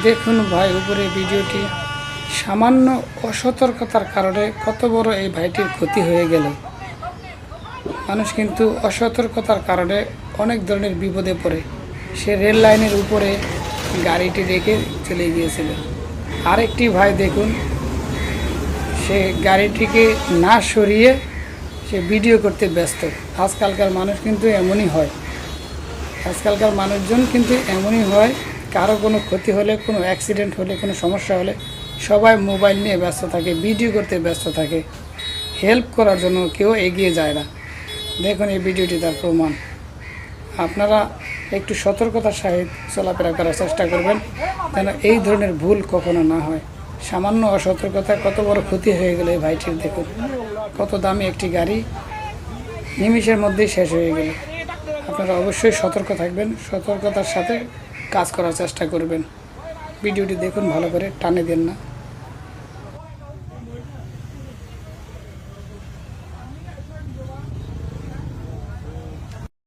দেখুন ভাই, উপরে ভিডিওটি। সামান্য অসতর্কতার কারণে কত বড় এই ভাইটির ক্ষতি হয়ে গেল। মানুষ কিন্তু অসতর্কতার কারণে অনেক ধরনের বিপদে পড়ে। সে রেল লাইনের উপরে গাড়িটি রেখে চলে গিয়েছিল। আরেকটি ভাই দেখুন, সে গাড়িটিকে না সরিয়ে সে ভিডিও করতে ব্যস্ত। আজকালকার মানুষ কিন্তু এমনই হয়। আজকালকার মানুষজন কিন্তু এমনই হয় কারও কোনো ক্ষতি হলে, কোনো অ্যাক্সিডেন্ট হলে, কোনো সমস্যা হলে সবাই মোবাইল নিয়ে ব্যস্ত থাকে ভিডিও করতে ব্যস্ত থাকে। হেল্প করার জন্য কেউ এগিয়ে যায় না। দেখুন এই ভিডিওটি তার প্রমাণ। আপনারা একটু সতর্কতার সহিত চলাফেরা করার চেষ্টা করবেন, যেন এই ধরনের ভুল কখনো না হয়। সামান্য অসতর্কতা, কত বড় ক্ষতি হয়ে গেল এই ভাইটির, দেখুন। কত দামি একটি গাড়ি, নিমিষের মধ্যেই শেষ হয়ে গেল। আপনারা অবশ্যই সতর্ক থাকবেন, সতর্কতার সাথে কাজ করার চেষ্টা করবেন। ভিডিওটি দেখুন ভালো করে টানে দেন না।